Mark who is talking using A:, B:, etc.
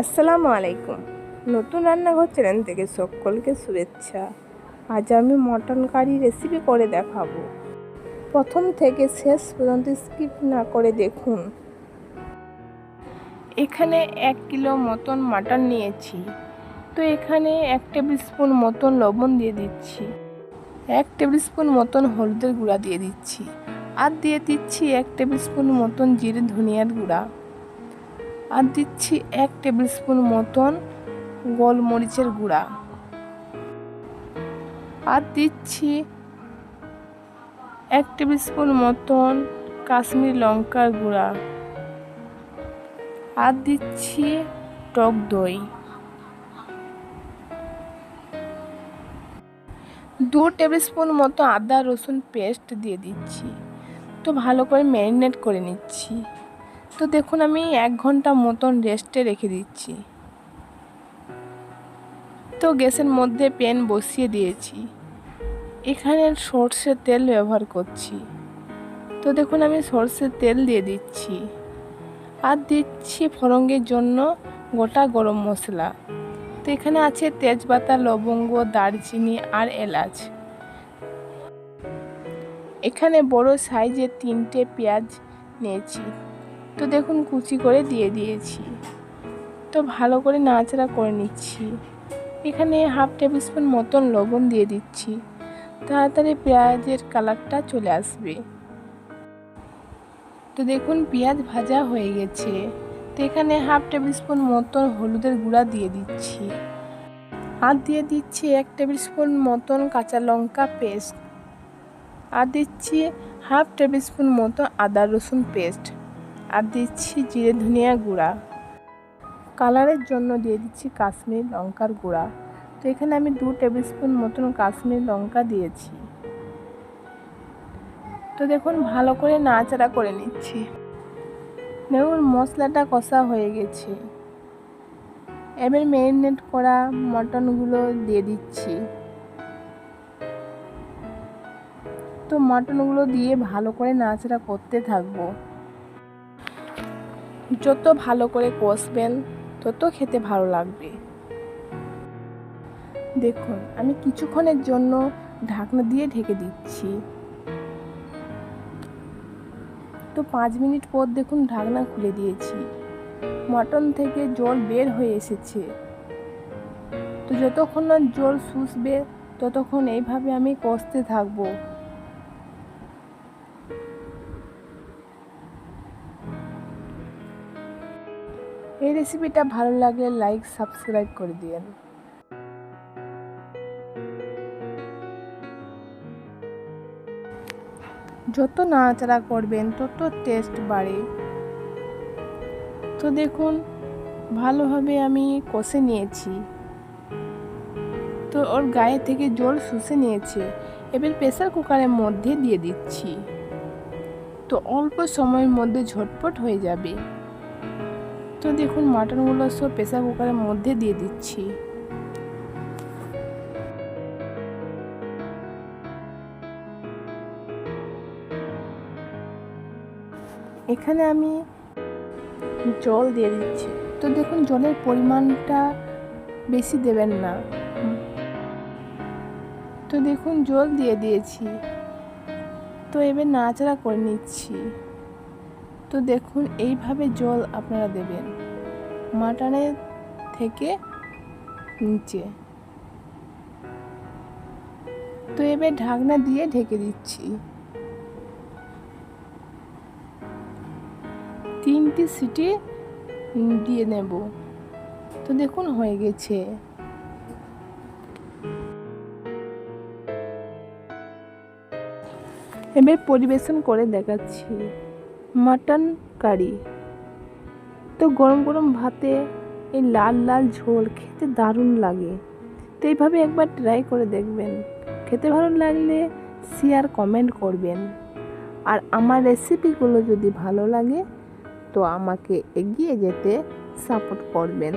A: আসসালামু আলাইকুম। নতুন রান্নাঘর চ্যানেল থেকে সকলকে শুভেচ্ছা। আজ আমি মটন কারি রেসিপি করে দেখাবো। প্রথম থেকে শেষ পর্যন্ত স্কিপ না করে দেখুন। এখানে এক কিলো মতন মাটন নিয়েছি। তো এখানে এক টেবিল স্পুন মতন লবণ দিয়ে দিচ্ছি। এক টেবিল স্পুন মতন হলুদের গুঁড়া দিয়ে দিচ্ছি। আর দিয়ে দিচ্ছি এক টেবিল স্পুন মতন জিরে ধনিয়ার গুঁড়া। আর দিচ্ছি এক টেবিল স্পুন মতন গোলমরিচের গুঁড়া। আর দিচ্ছি এক টেবিল স্পুন মতন কাশ্মীর লঙ্কার গুঁড়া। আর দিচ্ছি টক দই। দু টেবিল স্পুন মতো আদা রসুন পেস্ট দিয়ে দিচ্ছি। তো ভালো করে ম্যারিনেট করে নিচ্ছি। তো দেখুন, আমি এক ঘণ্টা মতন রেস্টে রেখে দিচ্ছি। তো গ্যাসের মধ্যে প্যান বসিয়ে দিয়েছি। এখানে সর্ষের তেল ব্যবহার করছি। তো দেখুন, আমি সর্ষের তেল দিয়ে দিচ্ছি। আর দিচ্ছি ফরঙ্গের জন্য গোটা গরম মশলা। তো এখানে আছে তেজপাতা, লবঙ্গ, দারচিনি আর এলাচ। এখানে বড় সাইজের তিনটে পেঁয়াজ নিয়েছি। তো দেখুন, কুচি করে দিয়ে দিয়েছি। তো ভালো করে নাড়াচাড়া করে নিচ্ছি। এখানে হাফ টেবিল স্পুন মতন লবণ দিয়ে দিচ্ছি। তাড়াতাড়ি পেঁয়াজের কালারটা চলে আসবে। তো দেখুন, পেঁয়াজ ভাজা হয়ে গেছে। তো এখানে হাফ টেবিল স্পুন মতন হলুদের গুঁড়া দিয়ে দিচ্ছি। আর দিয়ে দিচ্ছি এক টেবিল স্পুন মতন কাঁচা লঙ্কা পেস্ট। আর দিচ্ছি হাফ টেবিল স্পুন মতো আদা রসুন পেস্ট। আর দিচ্ছি জিরে ধনিয়া গুঁড়া। কালারের জন্য দিয়ে দিচ্ছি কাশ্মীর লঙ্কার গুঁড়া। তো এখানে আমি দু টেবিল স্পুন মতন কাশ্মীর লঙ্কা দিয়েছি। তো দেখুন, ভালো করে নাড়াচাড়া করে নিচ্ছি। দেখুন, মশলাটা কষা হয়ে গেছে। এবার ম্যারিনেট করা মটনগুলো দিয়ে দিচ্ছি। তো মটনগুলো দিয়ে ভালো করে নাড়াচাড়া করতে থাকব। যত ভালো করে কষবেন, তত খেতে ভালো লাগবে। দেখুন, আমি কিছুক্ষণের জন্য ঢাকনা দিয়ে ঢেকে দিচ্ছি। তো পাঁচ মিনিট পর দেখুন ঢাকনা খুলে দিয়েছি। মটন থেকে জল বের হয়ে এসেছে। তো যতক্ষণ না জল শুষবে, ততক্ষণ এইভাবে আমি কষতে থাকব। এই রেসিপিটা ভালো লাগলে লাইক সাবস্ক্রাইব করে দিন যত নাড়াচাড়া করবেন, তত টেস্ট বাড়ে। তো দেখুন, ভালোভাবে আমি কষে নিয়েছি। তো ওর গায়ে থেকে জল শুষে নিয়েছে। এবার প্রেসার কুকারের মধ্যে দিয়ে দিচ্ছি। তো অল্প সময়ের মধ্যে ঝটপট হয়ে যাবে। তো দেখুন মাটনগুলো সব প্রেসার কুকারের মধ্যে দিয়ে দিচ্ছি। এখানে আমি জল দিয়ে দিচ্ছি। তো দেখুন, জলের পরিমাণটা বেশি দেবেন না। তো দেখুন, জল দিয়ে দিয়েছি। তো এবার নাড়াচাড়া করে নিচ্ছি। তো দেখুন, এইভাবে জল আপনারা দেবেন। মাটনের থেকে নিচে। তো এবার ঢাকনা দিয়ে ঢেকে দিচ্ছি। তিনটি সিটি দিয়ে নেব। তো দেখুন, হয়ে গেছে। এবার পরিবেশন করে দেখাচ্ছি। মাটন কারি তো গরম গরম ভাতে এই লাল লাল ঝোল খেতে দারুণ লাগে। তো এইভাবে একবার ট্রাই করে দেখবেন। খেতে ভালো লাগলে শেয়ার কমেন্ট করবেন। আর আমার রেসিপিগুলো যদি ভালো লাগে, তো আমাকে এগিয়ে যেতে সাপোর্ট করবেন।